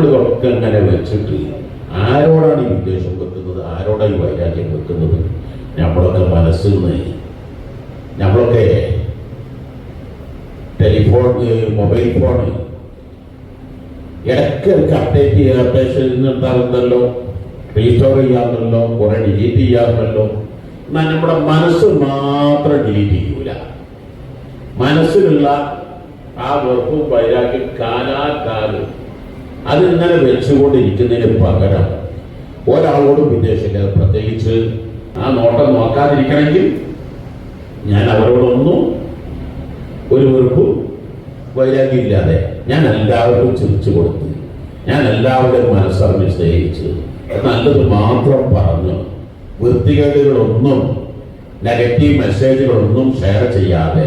നമ്മൾ ഇതൊക്കെ അങ്ങനെ വെച്ചിട്ട് ആരോടാണ് ഈ വിദ്വേഷം വെക്കുന്നത്? ആരോടാണ് ഈ വൈരാഗ്യം വെക്കുന്നത്? നമ്മളൊക്കെ മനസ്സിൽ നിന്ന് നമ്മളൊക്കെ ടെലിഫോൺ മൊബൈൽ ഫോൺ ഇടയ്ക്ക് അപ്ഡേറ്റ് ചെയ്യുക അപ്ഡേഷൻ ഉണ്ടാകുന്നല്ലോ റീസ്റ്റോർ ചെയ്യാറുണ്ടല്ലോ. കുറെ ഡിലീറ്റ് ചെയ്യാറുണ്ടല്ലോ. എന്നാൽ നമ്മുടെ മനസ്സ് മാത്രം ഡിലീറ്റ് ചെയ്യൂല. മനസ്സിലുള്ള ആ വെറുപ്പും വൈരാഗ്യം കാലാകാലം അതിങ്ങനെ വെച്ചുകൊണ്ടിരിക്കുന്നതിന് പകരം ഒരാളോടും വിദേശില്ല പ്രത്യേകിച്ച് ആ നോട്ടം നോക്കാതിരിക്കണമെങ്കിൽ ഞാൻ അവരോടൊന്നും ഒരു വെറുപ്പും വൈരാഗ്യം ഇല്ലാതെ ഞാൻ എല്ലാവർക്കും ചിരിച്ചു കൊടുത്തു ഞാൻ എല്ലാവരുടെയും മനസ്സറിഞ്ഞ് സ്നേഹിച്ച് നല്ലത് മാത്രം പറഞ്ഞു വൃത്തികേടുകളൊന്നും നെഗറ്റീവ് മെസ്സേജുകളൊന്നും ഷെയർ ചെയ്യാതെ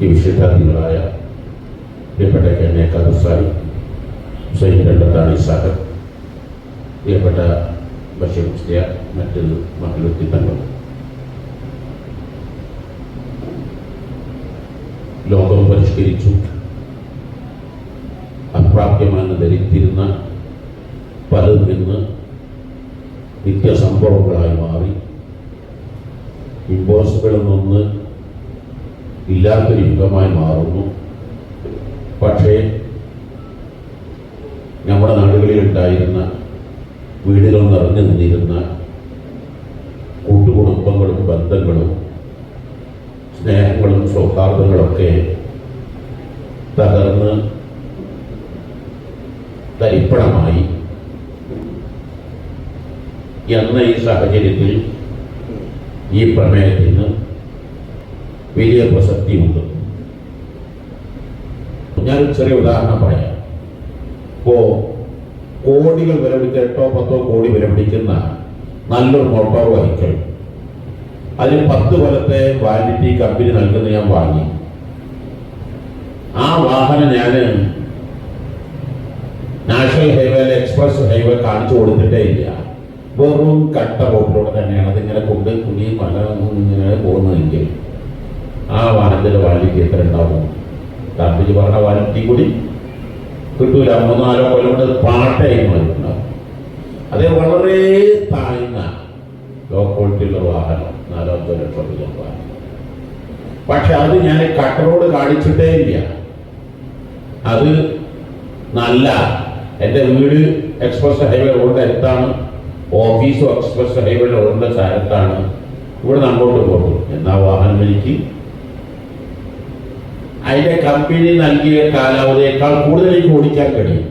ഈ വിശിഷ്ടാതികളായ പ്രിയപ്പെട്ട കെ എൻ എ കാദുസായി ഹുസൈൻ രണ്ടത്താണ് സാഹർ പ്രിയപ്പെട്ട ബഷീർ മുസ്ലിയ മറ്റ് മക്കളുത്തിത്തങ്ങൾ ലോകം പരിഷ്കരിച്ചു. അപ്രാപ്യമെന്ന് ധരിത്തിരുന്ന പലതും ഇന്ന് നിത്യസംഭവങ്ങളായി മാറി. ഇമ്പോസിബിളിൽ നിന്ന് ഇല്ലാത്തൊരു യുഗമായി മാറുന്നു. പക്ഷേ നമ്മുടെ നാടുകളിൽ ഉണ്ടായിരുന്ന വീടുകൾ നിറഞ്ഞു നിന്നിരുന്ന കൂട്ടുകുടുംബങ്ങളും ബന്ധങ്ങളും സ്നേഹങ്ങളും സൗഹാർദ്ദങ്ങളൊക്കെ തകർന്ന് തരിപ്പണമായി. എന്ന ഈ സാഹചര്യത്തിൽ ഈ പ്രമേയത്തിന് വലിയ പ്രസക്തിയുണ്ട്. ഞാനൊരു ചെറിയ ഉദാഹരണം പറയാം. ഇപ്പോ കോടികൾ വിലപിടിച്ച എട്ടോ പത്തോ കോടി വിലപിടിക്കുന്ന നല്ലൊരു മോട്ടോർ വെഹിക്കിൾ അതിന് പത്ത് കൊല്ലത്തെ വാലിറ്റി കമ്പനി നൽകുന്ന ഞാൻ വാങ്ങി. ആ വാഹനം ഞാൻ നാഷണൽ ഹൈവേയിൽ എക്സ്പ്രസ് ഹൈവേ കാണിച്ചു കൊടുത്തിട്ടേ ഇല്ല. വെറും കട്ട റോഡിലൂടെ തന്നെയാണ് അതിങ്ങനെ കൊണ്ട് കുഞ്ഞി പല ഇങ്ങനെ പോകുന്നതെങ്കിൽ. ആ വാഹനത്തിന്റെ വാലിക്ക് എത്ര ഉണ്ടാവും ഗാന്ധിജി പറഞ്ഞ വാലിറ്റി കൂടി കിട്ടൂല. മൂന്നാലോ നാലോ കൊല്ലം കൊണ്ട് പാട്ടായി മാറിയിട്ടുണ്ടാവും അതേ വളരെ താഴ്ന്ന ലോ ക്വാളിറ്റിയുള്ള വാഹനം നാലാമത്തെ അഞ്ചോ ലക്ഷം രൂപ വാഹനം. പക്ഷെ അത് ഞാൻ കട്ടറോട് കാണിച്ചിട്ടേ ഇല്ല. അത് നല്ല എന്റെ വീട് എക്സ്പ്രസ് ഹൈവേ റോഡിന്റെ അടുത്താണ്. ഓഫീസും എക്സ്പ്രസ് ഹൈവേ റോഡിന്റെ സ്ഥലത്താണ് ഇവിടെ നിന്ന് അങ്ങോട്ട് പോകും. എന്നാ വാഹനം എനിക്ക് അതിന്റെ കമ്പനി നൽകിയ കാലാവധിയേക്കാൾ കൂടുതലേക്ക് ഓടിക്കാൻ കഴിയും.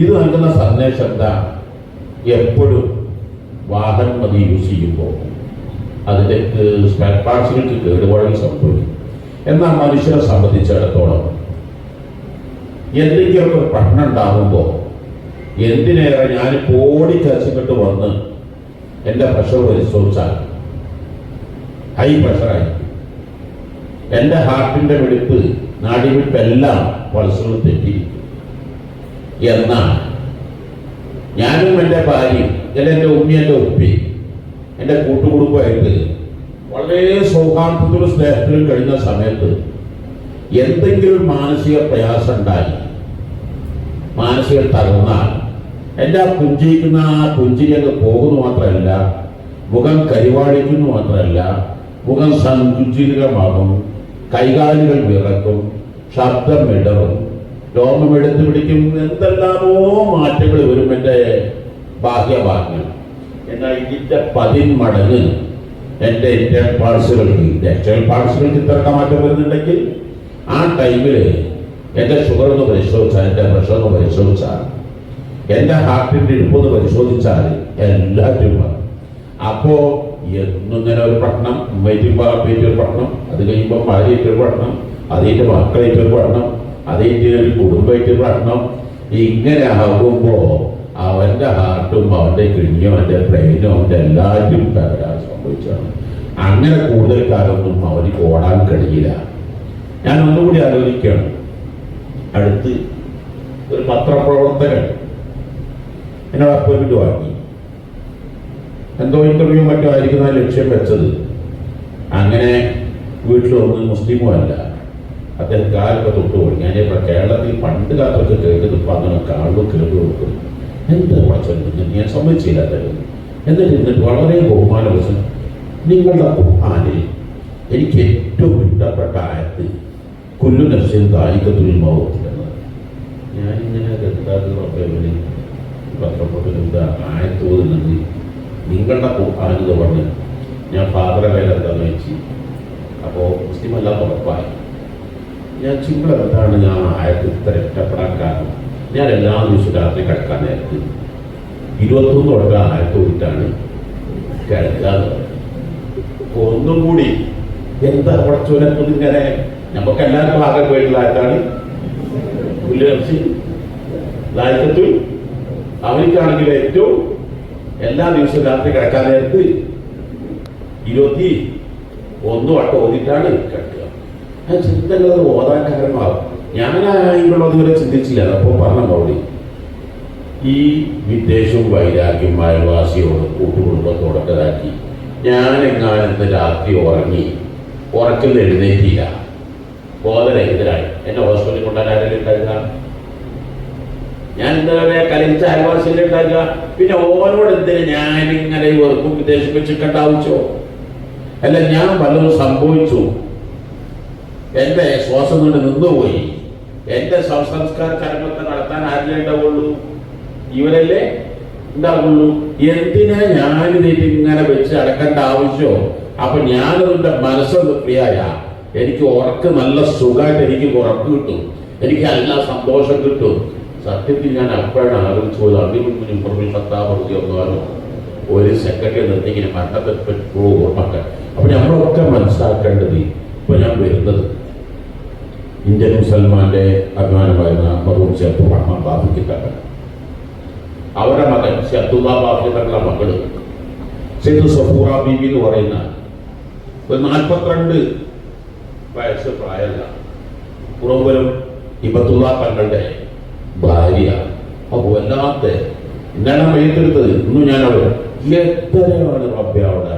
ഇത് നൽകുന്ന സന്ദേശം എന്താ? എപ്പോഴും വാഹനം അത് യൂസ് ചെയ്യുമ്പോൾ അതിന്റെ സ്പെയർ പാർട്സുകൾക്ക് കേടുപാടുകൾ സംഭവിക്കും. എന്നാൽ മനുഷ്യരെ സംബന്ധിച്ചിടത്തോളം എന്തെങ്കിലുമൊക്കെ പ്രശ്നം ഉണ്ടാകുമ്പോൾ എന്തിനേറെ ഞാൻ ഓടിക്കരച്ചിട്ട് വന്ന് എന്റെ പ്രഷർ പരിശോധിച്ചാൽ ഹൈ പ്രഷറായിരിക്കും എന്റെ ഹാർട്ടിന്റെ വെടിപ്പ് നാടിവെപ്പെല്ലാം പൾസുകൾ തെറ്റിയിരിക്കും എന്നാൽ ഞാനും എന്റെ ഭാര്യയും അല്ലെ എന്റെ ഉമ്മി എന്റെ ഉപ്പി എന്റെ കൂട്ടുകുടുംബമായിട്ട് വളരെ സൗഹാർദ്ദത്തിലും സ്നേഹത്തിലും കഴിഞ്ഞ സമയത്ത് എന്തെങ്കിലും മാനസിക പ്രയാസം ഉണ്ടായി. മാനസിക തകർന്നാൽ എന്റെ ആ പുഞ്ചിരിക്കുന്ന ആ പുഞ്ചിരി അങ്ങ് പോകുന്നു മാത്രമല്ല മുഖം കരിവാളിക്കുന്നു മാത്രമല്ല മുഖം സങ്കുചിതമാകും കൈകാലുകൾ വിറക്കും ശബ്ദം ഇടറും. രോമം എടുത്തു പിടിക്കും. എന്തെല്ലാമോ മാറ്റങ്ങൾ വരും എന്റെ ബാഹ്യഭാഗ്യം എന്നാൽ ഇതിന്റെ പതിന്മടങ്ങ് എന്റെ ഇന്ത്യൻ പാഴ്സുകൾക്ക് എക്സ്റ്റേണൽ പാഴ്സുകൾക്ക് ഇത്രയൊക്കെ മാറ്റം വരുന്നുണ്ടെങ്കിൽ ആ ടൈമിൽ എന്റെ ഷുഗർ ഒന്ന് പരിശോധിച്ചാൽ എന്റെ പ്രഷർ ഒന്ന് പരിശോധിച്ചാൽ എന്റെ ഹാർട്ടിന്റെ ഇരിപ്പൊന്ന് പരിശോധിച്ചാൽ എല്ലാറ്റും വരും. അപ്പോ എന്നിങ്ങനെ ഒരു ഉമ്മയിട്ടുമ്പോൾ അപ്പേറ്റ് ഒരു പട്ടണം അത് കഴിയുമ്പോൾ ഭാര്യയിട്ട് ഒരു പട്ടണം അതിന്റെ മക്കളായിട്ടൊരു പഠനം അതിന്റെ ഒരു കുടുംബമായിട്ട് പഠനം. ഇങ്ങനെ ആകുമ്പോൾ അവന്റെ ഹാർട്ടും അവന്റെ കിണിയും അവന്റെ ബ്രെയിനും അവന്റെ എല്ലാവരും തകരാൻ സംഭവിച്ചാണ് അങ്ങനെ കൂടുതൽ കാലമൊന്നും അവന് ഓടാൻ കഴിയില്ല. ഞാൻ ഒന്നുകൂടി ആലോചിക്കുകയാണ്. അടുത്ത് ഒരു പത്രപ്രവർത്തകൻ എന്നോട് അപ്പോയിൻമെന്റ് വാങ്ങി. എന്തോ ഇന്റർവ്യൂ മറ്റോ ആയിരിക്കുന്ന ലക്ഷ്യം വെച്ചത്. അങ്ങനെ വീട്ടിൽ വന്ന് മുസ്ലിമോ അല്ല. അദ്ദേഹം കാലൊക്കെ തൊട്ടുപോയി ഞാൻ ഇപ്പൊ കേരളത്തിൽ പണ്ട് കാലത്തൊക്കെ കേട്ടത് ഇപ്പം അങ്ങനെ കാളും കേട്ടു കൊടുക്കും. എന്താ പ്രശ്നം ഞാൻ സമ്മതിച്ചില്ല അദ്ദേഹം. എന്നിട്ട് എന്നിട്ട് വളരെ ബഹുമാനവശം നിങ്ങളുടെ ഖുർആനിൽ എനിക്ക് ഏറ്റവും ഇഷ്ടപ്പെട്ട ആയത്ത് കുല്ലു നഫ്സിൻ ദായികത്തുൽ മൗത്ത് എന്നത് ഞാനിങ്ങനെ എന്താ പത്രപ്പെട്ട എന്താ ആയത്ത് ഓതുന്നത് നിങ്ങളുടെ പറഞ്ഞ് ഞാൻ ഫാദറെ കയ്യിൽ എന്താണെന്ന് വെച്ച്. അപ്പോൾ മുസ്ലിം അല്ലാത്ത ഉറപ്പായി. ഞാൻ ചിങ്കള എന്താണ് ഞാൻ ആയത് ഇത്ര ഇഷ്ടപ്പെടാൻ കാരണം? ഞാൻ എല്ലാ ദിവസവും രാത്രി കിടക്കാൻ നേരത്ത് ഇരുപത്തൊന്ന് ഉടനെ ആയത്ത് ഓടിയിട്ടാണ് കിടക്കാന്ന് പറയുന്നത്. ഒന്നും കൂടി എന്താ കുറച്ചോലത്തത് ഇങ്ങനെ? നമുക്ക് എല്ലാവർക്കും ആകെ പോയിട്ടുള്ള ആയത്താണ്. പുല്ലുകർച്ചി ലായക്കത്തു അവനിക്കാണെങ്കിൽ ഏറ്റവും എല്ലാ ദിവസവും രാത്രി കിടക്കാൻ നേരത്ത് ഇരുപത്തി ഒന്നും വട്ടം ഓതിട്ടാണ് കിടക്കുക. ആ ചിന്തകൾ ഓതാൻ കാരണമാകും ഞാൻ ഇവിടെ അതുവരെ ചിന്തിച്ചില്ല. അപ്പോൾ പറഞ്ഞ മൗളി ഈ വിദ്വേഷവും വൈരാഗ്യവും അയൽവാസിയോട് കൂട്ടുകുടുംബത്തോടൊക്കെ ഇതാക്കി ഞാൻ എങ്ങാനത്ത് രാത്രി ഉറങ്ങി ഉറക്കിൽ എഴുന്നേറ്റില്ല. ബോധരഹിതരായി. എന്നെ ഹോസ്പിറ്റലിൽ കൊണ്ടുവരാൻ ആരെങ്കിലും ഉണ്ടായിരുന്ന? ഞാൻ എന്താ പറയാ കലിച്ച അയൽവാസിയിൽ ഉണ്ടാക്കുക. പിന്നെ ഓനോട് എന്തിനു ഞാൻ ഇങ്ങനെ വെറുപ്പും വിദേശം വെച്ചിട്ട് ആവശ്യമോ അല്ല ഞാൻ വല്ലതും സംഭവിച്ചു. എന്റെ ശ്വാസം കൊണ്ട് നിന്നുപോയി. എന്റെ സംസ്കാര ചരമത്തെ നടത്താൻ ആരിലേ ഉണ്ടാവുള്ളൂ? ഇവരല്ലേ ഉണ്ടാവുള്ളൂ? എന്തിനാ ഞാനിതേറ്റ് ഇങ്ങനെ വെച്ച് അടക്കേണ്ട ആവശ്യമോ അപ്പൊ ഞാനതിന്റെ മനസ്സൊന്ന് പ്രിയായ എനിക്ക് ഉറക്ക് നല്ല സുഖമായിട്ട് എനിക്ക് ഉറപ്പ് കിട്ടും. എനിക്ക് എല്ലാ സന്തോഷം കിട്ടും. സത്യത്തിൽ ഞാൻ അപ്പോഴാണ് ആലോചിച്ചു പോയത് പുറമെ സത്താപൂർത്തി ഒന്നാലോ ഒരു സെക്രട്ടറി നിർത്തിങ്ങനെ മരണത്തെ ഓർമ്മക്കാൻ അപ്പൊ നമ്മളൊക്കെ മനസ്സിലാക്കേണ്ടത് ഇപ്പൊ ഞാൻ വരുന്നത് ഇന്ത്യൻ മുസൽമാന്റെ അഭിമാനമായിരുന്ന മറുപടി ചേർത്ത് റഹ്മാൻ തങ്ങൾ അവരുടെ മകൻ ഷബ്ദുള്ള ബാഫി തങ്ങളുടെ മകൾ. സിദ്ധു സഫൂറ ബീബി എന്ന് പറയുന്ന ഒരു നാൽപ്പത്തിരണ്ട് വയസ്സ് പ്രായമല്ല. പുറംപുരം ഇബത്തുള്ള തങ്ങളുടെ ഭാര്യ. അപ്പൊ വല്ലാത്ത എന്താണ് മയ്യത്തെടുത്തത് ഇന്നും ഞാൻ അവിടെ എത്രയാണ് റബ്ബെ അവിടെ?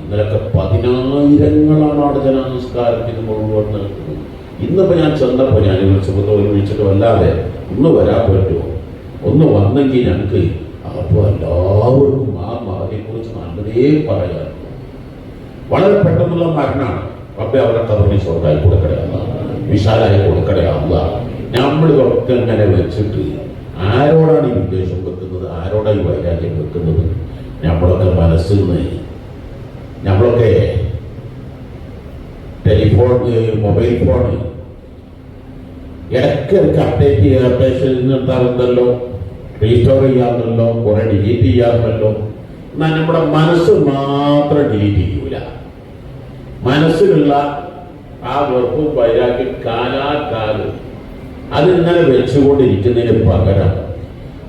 ഇന്നലൊക്കെ പതിനായിരങ്ങളാണ് അവിടെ ജനനമസ്കാരത്തിന് മുഴുവൻ നിൽക്കുന്നത് ഇന്നിപ്പോ ഞാൻ ചെന്നപ്പോ ഞാൻ വിളിച്ചപ്പോൾ തോന്നി വിളിച്ചിട്ട് വല്ലാതെ ഒന്ന് വരാൻ പറ്റുമോ? ഒന്ന് വന്നെങ്കിൽ ഞങ്ങൾക്ക് അപ്പോൾ എല്ലാവർക്കും ആ മകനെ കുറിച്ച് നല്ലതേ പറയാൻ വളരെ പെട്ടെന്നുള്ള മരണമാണ്. റബ്ബെ അവരെ കബറിന് സ്വർഗായി കൊടുക്കടയാ വിശാലായി കൊടുക്കടയാവുക ഒക്കെ അങ്ങനെ വെച്ചിട്ട് ആരോടാണ് ഈ വിദ്വേഷം വെക്കുന്നത്? ആരോടാണ് ഈ വൈരാഗ്യം വെക്കുന്നത്? നമ്മളൊക്കെ മനസ്സിൽ നിന്ന് നമ്മളൊക്കെ ടെലിഫോൺ മൊബൈൽ ഫോൺ ഇടയ്ക്കിടയ്ക്ക് അപ്ഡേറ്റ് ചെയ്യുക അപ്ഡേഷൻ നിർത്താറുണ്ടല്ലോ. റീസ്റ്റോർ ചെയ്യാറുണ്ടല്ലോ. കുറെ ഡിലീറ്റ് ചെയ്യാറുണ്ടല്ലോ. എന്നാൽ നമ്മുടെ മനസ്സ് മാത്രം ഡിലീറ്റ് ചെയ്യൂല. മനസ്സിലുള്ള ആ വെറുപ്പും വൈരാഗ്യം കാലാകാലം അതിങ്ങനെ വെച്ചുകൊണ്ടിരിക്കുന്നതിന് പകരം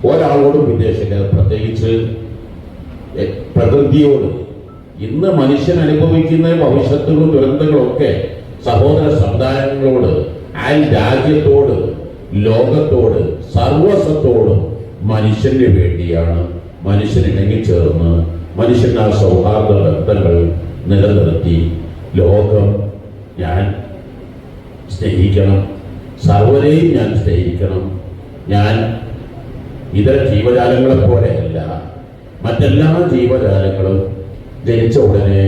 ഒരാളോടും വിദേശില്ല പ്രത്യേകിച്ച് പ്രകൃതിയോട് ഇന്ന് മനുഷ്യൻ അനുഭവിക്കുന്ന ഭവിഷ്യത്തുകളും ദുരന്തങ്ങളും ഒക്കെ സഹോദര സമുദായങ്ങളോട് ആ രാജ്യത്തോട് ലോകത്തോട് സർവസ്വത്തോടും മനുഷ്യന് വേണ്ടിയാണ്. മനുഷ്യൻ ഇണങ്ങിച്ചേർന്ന് മനുഷ്യന്റെ ആ സൗഹാർദ്ദ ബന്ധങ്ങൾ നിലനിർത്തി. ലോകം ഞാൻ സ്നേഹിക്കണം. സർവരെയും ഞാൻ സ്നേഹിക്കണം. ഞാൻ ഇതര ജീവജാലങ്ങളെ പോലെയല്ല മറ്റെല്ലാ ജീവജാലങ്ങളും ജനിച്ച ഉടനെ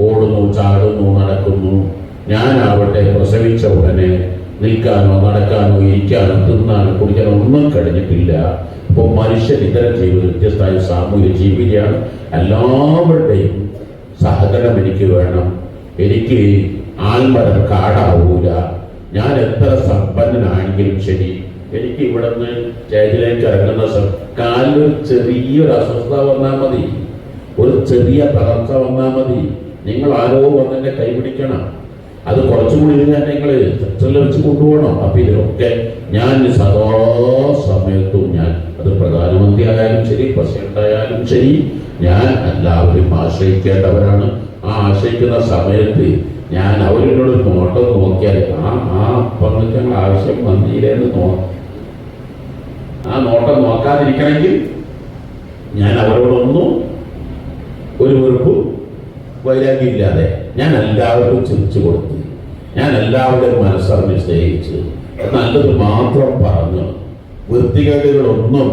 ഓടുന്നു ചാടുന്നു നടക്കുന്നു. ഞാനാവട്ടെ പ്രസവിച്ച ഉടനെ നിൽക്കാനോ നടക്കാനോ ഇരിക്കാനോ തിന്നാനോ കുടിക്കാനോ ഒന്നും കഴിഞ്ഞിട്ടില്ല. അപ്പോൾ മനുഷ്യൻ ഇതര ജീവിത വ്യത്യസ്തമായ സാമൂഹിക ജീവിതയാണ്. എല്ലാവരുടെയും സഹകരണം എനിക്ക് വേണം. എനിക്ക് ആൽമരം കാടാവൂല. ഞാൻ എത്ര സമ്പന്നനാണെങ്കിലും ശരി. എനിക്ക് ഇവിടുന്ന് സ്റ്റേജിലേക്ക് ഇറങ്ങുന്ന കാലിൽ കാലിലൊരു ചെറിയൊരു അസ്വസ്ഥത വന്നാൽ മതി. ഒരു ചെറിയ തളർച്ച വന്നാൽ മതി. നിങ്ങൾ ആരോ വന്നെ കൈപിടിക്കണം അത് കുറച്ചുകൂടി ഇരുന്നാൽ നിങ്ങൾ സെക്ടറിൽ വെച്ച് കൊണ്ടുപോകണം. അപ്പൊ ഇതിലൊക്കെ ഞാൻ സദാ സമയത്തും ഞാൻ അത് പ്രധാനമന്ത്രി ആയാലും ശരി പ്രസിഡന്റ് ആയാലും ശരി ഞാൻ എല്ലാവരും ആശ്രയിക്കേണ്ടവരാണ്. ആ ആശ്രയിക്കുന്ന സമയത്ത് ഞാൻ അവരോട് നോട്ടം നോക്കിയാൽ ആ ആ ഞങ്ങൾ ആവശ്യം വന്നില്ലെന്ന് നോ ആ നോട്ടം നോക്കാതിരിക്കണമെങ്കിൽ ഞാൻ അവരോടൊന്നും ഒരു വെറുപ്പും വൈരാഗ്യമില്ലാതെ ഞാൻ എല്ലാവർക്കും ചിരിച്ചു കൊടുത്തു ഞാൻ എല്ലാവരുടെയും മനസ്സറിഞ്ഞ് സ്നേഹിച്ച് നല്ലത് മാത്രം പറഞ്ഞു വൃത്തികേടുകളൊന്നും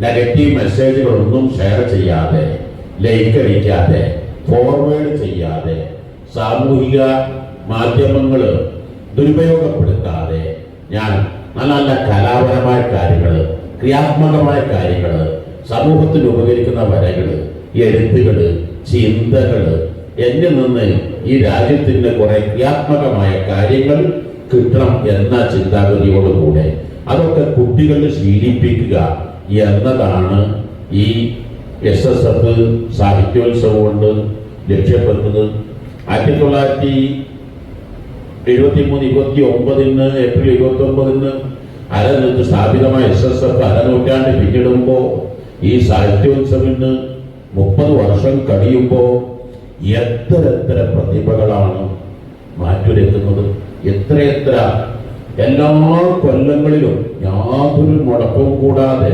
നെഗറ്റീവ് മെസ്സേജുകളൊന്നും ഷെയർ ചെയ്യാതെ ലൈക്ക് അടിക്കാതെ ഫോർവേഡ് ചെയ്യാതെ സാമൂഹിക മാധ്യമങ്ങൾ ദുരുപയോഗപ്പെടുത്താതെ ഞാൻ നല്ല നല്ല കലാപരമായ കാര്യങ്ങൾ ക്രിയാത്മകമായ കാര്യങ്ങൾ സമൂഹത്തിന് ഉപകരിക്കുന്ന വരകൾ എഴുത്തുകൾ ചിന്തകൾ എന്നിൽ നിന്ന് ഈ രാജ്യത്തിന് കുറെ ക്രിയാത്മകമായ കാര്യങ്ങൾ കിട്ടണം എന്ന ചിന്താഗതിയോടുകൂടെ അതൊക്കെ കുട്ടികളിൽ ശീലിപ്പിക്കുക എന്നതാണ് ഈ എസ് എസ് എഫ് സാഹിത്യോത്സവം കൊണ്ട് ലക്ഷ്യപ്പെട്ടത് ആയിരത്തി തൊള്ളായിരത്തി എഴുപത്തി മൂന്ന് ഇരുപത്തി ഒമ്പതിന് ഏപ്രിൽ ഇരുപത്തി ഒമ്പതിന് അരനൂറ്റ് സ്ഥാപിതമായ എസ് എസ് എഫ് അരനൂറ്റാണ്ട് പിന്നിടുമ്പോൾ ഈ സാഹിത്യോത്സവിന് മുപ്പത് വർഷം കഴിയുമ്പോൾ എത്ര എത്ര പ്രതിഭകളാണ് മാറ്റുരക്കുന്നത് എത്രയെത്ര എല്ലാ കൊല്ലങ്ങളിലും യാതൊരു മുടക്കവും കൂടാതെ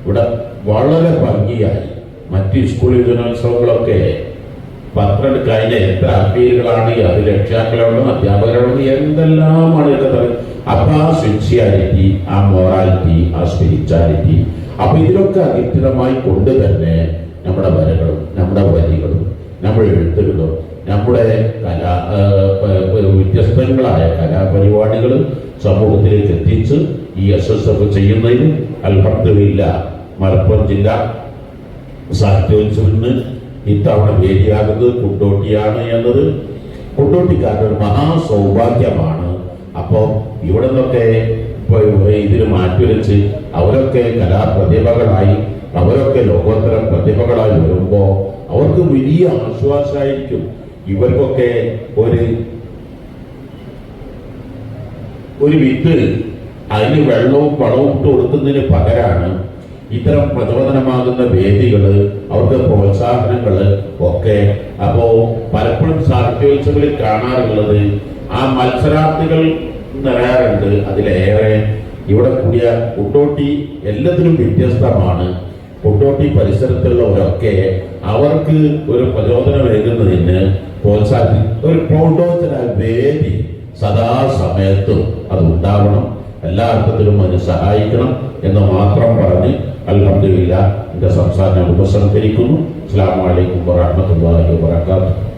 ഇവിടെ വളരെ ഭംഗിയായി മറ്റ് സ്കൂൾ യുവജനോത്സവങ്ങളൊക്കെ കഴിഞ്ഞ എത്ര അപ്പീലുകളാണ് അത് രക്ഷാക്കളുണ്ട് അധ്യാപകരുണ്ട് എന്തെല്ലാമാണ് എടുത്തത് അപ്പൊ ആ സിൻസിയാരിറ്റി ആ മൊറാലിറ്റി ആ സ്പിരിച്വാലിറ്റി. അപ്പൊ ഇതിലൊക്കെ അധിഷ്ഠിതമായി കൊണ്ട് തന്നെ നമ്മുടെ വരകളും നമ്മുടെ വരികളും നമ്മുടെ എഴുത്തുകളും നമ്മുടെ കലാ വ്യത്യസ്തങ്ങളായ കലാപരിപാടികൾ സമൂഹത്തിലേക്ക് എത്തിച്ച് ഈ എസ് എസ് എഫ് ചെയ്യുന്നതിന് അൽഭർത്തില്ല മലപ്പുറം ജില്ല സാഹിത്യോത്സവത്തിന് ഇത്തവണ വേദിയാകുന്നത് കുണ്ടോട്ടിയാണ് എന്നത് കുണ്ടോട്ടിക്കാരുടെ ഒരു മഹാസൗഭാഗ്യമാണ്. അപ്പോൾ ഇവിടെ നിന്നൊക്കെ ഇതിന് മാറ്റിവെച്ച് അവരൊക്കെ കലാപ്രതിഭകളായി അവരൊക്കെ ലോകോത്തര പ്രതിഭകളായി വരുമ്പോൾ അവർക്ക് വലിയ ആശ്വാസമായിരിക്കും ഇവർക്കൊക്കെ ഒരു ഒരു വിത്ത് അതിന് വെള്ളവും വളവും ഇട്ട് കൊടുക്കുന്നതിന് പകരമാണ് ഇത്തരം പ്രചോദനമാകുന്ന വേദികൾ അവർക്ക് പ്രോത്സാഹനങ്ങൾ ഒക്കെ അപ്പോ പലപ്പോഴും സാഹിത്യോത്സവങ്ങളിൽ കാണാറുള്ളത് ആ മത്സരാർത്ഥികൾ നിറയാറുണ്ട്. അതിലേറെ ഇവിടെ കൂടിയ കുട്ടോട്ടി എല്ലാത്തിനും വ്യത്യസ്തമാണ്. കുട്ടോട്ടി പരിസരത്തുള്ളവരൊക്കെ അവർക്ക് ഒരു പ്രചോദനമേകുന്നതിന് പ്രോത്സാഹി ഒരു പ്രോട്ടോചന വേദി സദാസമയത്തും അത് ഉണ്ടാവണം. എല്ലാ അർത്ഥത്തിലും അതിന് സഹായിക്കണം എന്ന് മാത്രം പറഞ്ഞ് അൽഹംദുലില്ലാ എന്റെ സംസാരം ഉപസംഹരിക്കുന്നു. അസ്സാം വലൈക്കും വാഹമത്തല്ലാഹി വാത്തു